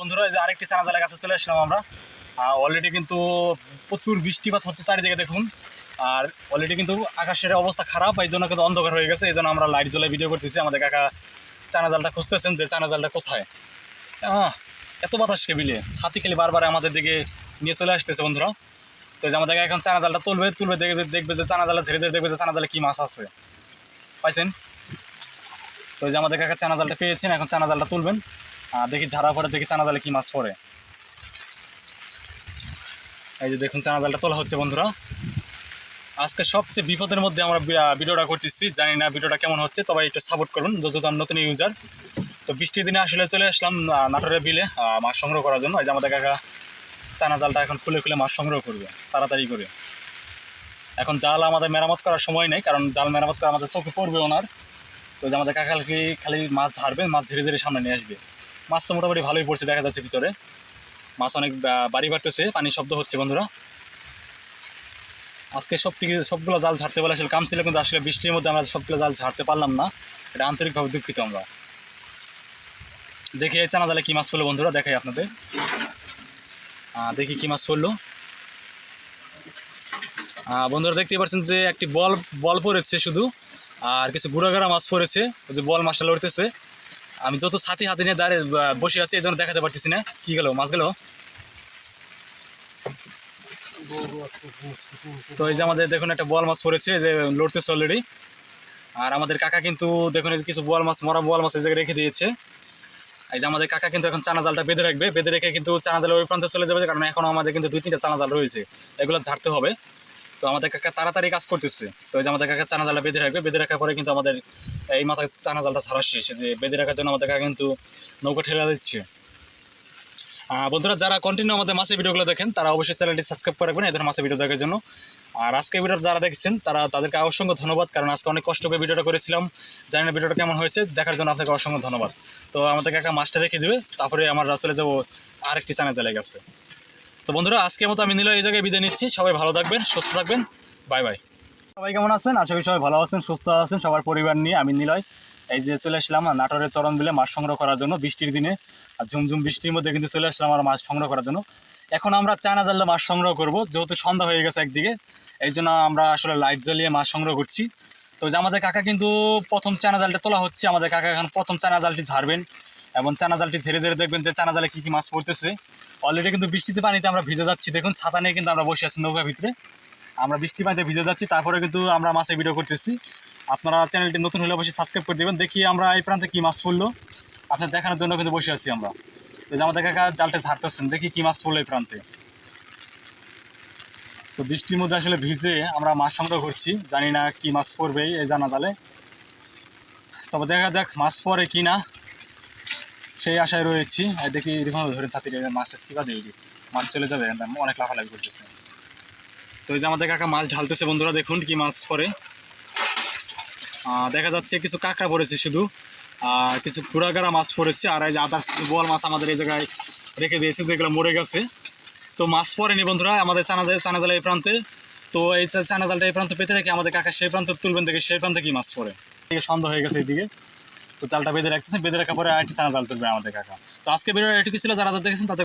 বন্ধুরা, এই যে আরেকটি চানা জালের কাছে চলে আসলাম আমরা। অলরেডি কিন্তু প্রচুর বৃষ্টিপাত হচ্ছে চারিদিকে দেখুন। আর অলরেডি কিন্তু আকাশের অবস্থা খারাপ, এই জন্য কিন্তু অন্ধকার হয়ে গেছে। এই জন্য আমরা লাইট জ্বলে ভিডিও করতেছি। আমাদের কাকা চানা জালটা খুঁজতেছেন যে চানা জালটা কোথায়। হ্যাঁ এত বাতাস কেবিলে হাতি খেলে বারবার আমাদের দিকে নিয়ে চলে আসতেছে বন্ধুরা। তো যে আমাদের এখন চানা জালটা তুলবে তুলবে, দেখবে দেখবে যে চানা জালে ঝেড়ে ঝেড়ে দেখবে যে চানা জালে কী মাছ আছে। পাইছেন? তো যে আমাদের কাকা চানা জালটা পেয়েছেন, এখন চানা জালটা তুলবেন। দেখি ঝাড়া পরে, দেখি চানা জালে কী মাছ পড়ে। এই যে দেখুন চানা জালটা তোলা হচ্ছে বন্ধুরা। আজকে সবচেয়ে বিপদের মধ্যে আমরা ভিডিওটা করতেছি। জানি না ভিডিওটা কেমন হচ্ছে, তবে একটু সাপোর্ট করুন যেহেতু আমি নতুন ইউজার তো বৃষ্টির দিনে আসলে চলে আসলাম নাটোরের বিলে মাছ সংগ্রহ করার জন্য। এই যে আমাদের কাকা চানা জালটা এখন খুলে খুলে মাছ সংগ্রহ করবে, তাড়াতাড়ি করে। এখন জাল আমাদের মেরামত করার সময় নেই, কারণ জাল মেরামত করা আমাদের চোখে পড়বে ওনার তো যে আমাদের কাকা খালি মাছ ঝাড়বে মাছ ধীরে ধীরে সামনে নিয়ে আসবে। মাছ তো মোটামুটি ভালোই পড়ছে, দেখা যাচ্ছে ভিতরে। মাছ অনেক বাড়ি বাড়তেছে পানির শব্দ হচ্ছে বন্ধুরা। আজকে সব সবগুলো জাল ঝাড়তে বলে আসলে কাম ছিল, কিন্তু আসলে বৃষ্টির মধ্যে আমরা সবগুলো জাল ঝাড়তে পারলাম না। এটা আন্তরিকভাবে দুঃখিত আমরা। দেখি চানা জালে কী মাছ পড়ল বন্ধুরা, দেখাই আপনাদের। দেখি কী মাছ পড়ল। বন্ধুরা দেখতেই পাচ্ছেন যে একটি বল বল পড়েছে শুধু, আর কিছু গুড়াগাড়া মাছ পড়েছে। যে বল মাছটা লড়তেছে। আমি যত ছাতি হাতে নিয়ে দাঁড়িয়ে বসে আছি, এই জন্য দেখাতে পারতেছি না। কী গেল? মাছ গেল? তো এই যে আমাদের দেখুন একটা বোয়াল মাছ পড়েছে, যে লড়তেছে অলরেডি আর আমাদের কাকা কিন্তু দেখুন কিছু বোয়াল মাছ, মরা বোয়াল মাছ এই জায়গায় রেখে দিয়েছে। এই যে আমাদের কাকা কিন্তু এখন চানা জালটা বেঁধে রাখবে। বেঁধে রেখে কিন্তু চানা জালের ওই প্রান্তে চলে যাবে, কারণ এখনও আমাদের কিন্তু দুই তিনটা চানা জাল রয়েছে। এগুলো ঝাড়তে হবে। তো আমাদের কাকা তাড়াতাড়ি কাজ করতেছে। তো যে আমাদের কাকা চানা জালটা বেঁধে রাখবে, বেঁধে রাখার পরে কিন্তু আমাদের এই মাথায় চানা জালটা ছাড়া শেষ। যে বেঁধে রাখার জন্য আমাদের কাকা কিন্তু নৌকা ঠেলা দিচ্ছে। বন্ধুরা, যারা কন্টিনিউ আমাদের মাছের ভিডিওগুলো দেখেন, তারা অবশ্যই চ্যানেলটি সাবস্ক্রাইব করে রাখবেন, এদের মাছের ভিডিও দেখার জন্য। আর আজকে ভিডিও যারা দেখছেন, তারা তাদেরকে অসংখ্য ধন্যবাদ, কারণ আজকে অনেক কষ্ট করে ভিডিওটা করেছিলাম। জানি না ভিডিওটা কেমন হয়েছে, দেখার জন্য আপনাকে অসংখ্য ধন্যবাদ। তো আমাদের কাকা মাছটা রেখে দেবে, তারপরে আমার চলে যাব আরেকটি চ্যানেল চলে গেছে। তো বন্ধুরা, আজকের মতো আমি নিল এই জায়গায় বিদায় নিচ্ছি। সবাই ভালো থাকবেন, সুস্থ থাকবেন। Bye bye. সবাই কেমন আছেন? আশা করি সবাই ভালো আছেন, সুস্থ আছেন। সবার পরিবার নিয়ে আমি নিলয়। এই যে চলে আসলাম নাটোরের চরণ বিলে মাছ সংগ্রহ করার জন্য বৃষ্টির দিনে। আর ঝুমঝুম বৃষ্টির মধ্যে কিন্তু চলে আসলাম আমার মাছ সংগ্রহ করার জন্য। এখন আমরা চানা জালে মাছ সংগ্রহ করব, যেহেতু সন্ধ্যা হয়ে গেছে একদিকে। এই জন্য আমরা আসলে লাইট জ্বালিয়ে মাছ সংগ্রহ করছি। তো যে আমাদের কাকা কিন্তু প্রথম চানা জালটা তোলা হচ্ছে। আমাদের কাকা এখন প্রথম চানা জালটি ঝাড়বেন। এবং চানা জালটি ঝেড়ে ঝেড়ে দেখবেন যে চানা জালে কী কী মাছ পড়তেছে। অলরেডি কিন্তু বৃষ্টিতে পানিতে আমরা ভিজে যাচ্ছি। দেখুন, ছাতা নিয়ে কিন্তু আমরা বসে আছি নৌকার ভিতরে। আমরা বৃষ্টি পানিতে ভিজে যাচ্ছি, তারপরে কিন্তু আমরা মাছের ভিডিও করতেছি। আপনারা চ্যানেলটি নতুন হলে অবশ্যই সাবস্ক্রাইব করে দেবেন। দেখি আমরা এই প্রান্তে কী মাছ পড়ল। আপনার দেখানোর জন্য কিন্তু বসে আছি আমরা। যে আমাদের কাকা জালটা ঝাড়তেছেন, দেখি কী মাছ পড়ল এই প্রান্তে। তো বৃষ্টির মধ্যে আসলে ভিজে আমরা মাছ সংগ্রহ করছি। জানি না কি মাছ পড়বে এই জানা জালে তবে দেখা যাক মাছ পড়ে কি না সেই আশায় রয়েছি। দেখি এরকম ধরে ছাতির মাছটা চিপা দিয়ে দিই। মাছ চলে যাবে অনেক লাফালাফি করতেছে। তো এই যে আমাদের কাকা মাছ ঢালতেছে, বন্ধুরা দেখুন কি মাছ পরে দেখা যাচ্ছে কিছু কাঁকড়া পড়েছে শুধু। আর কিছু ঘোড়াগাড়া মাছ পড়েছে, আর এই যে আদার্স বল মাছ আমাদের এই জায়গায় রেখে দিয়েছে, যেগুলো মরে গেছে। তো মাছ পড়েনি বন্ধুরা আমাদের চানা জাল চানা জাল এই প্রান্তে। তো এই চা- চানা জালটা এই প্রান্তে পেতে রেখে আমাদের কাকা সেই প্রান্তে তুলবেন দেখে সেই প্রান্তে কি মাছ পড়ে। সন্ধ্যা হয়ে গেছে এদিকে তো জালটা বেঁধে রাখতেছে, বেঁধে রাখার পরে আরেকটি চানা জাল তুলবে আমাদের কাকা। তো আজকে বেরোয় এটুকু ছিল, যারা যারা দেখেছেন তাদের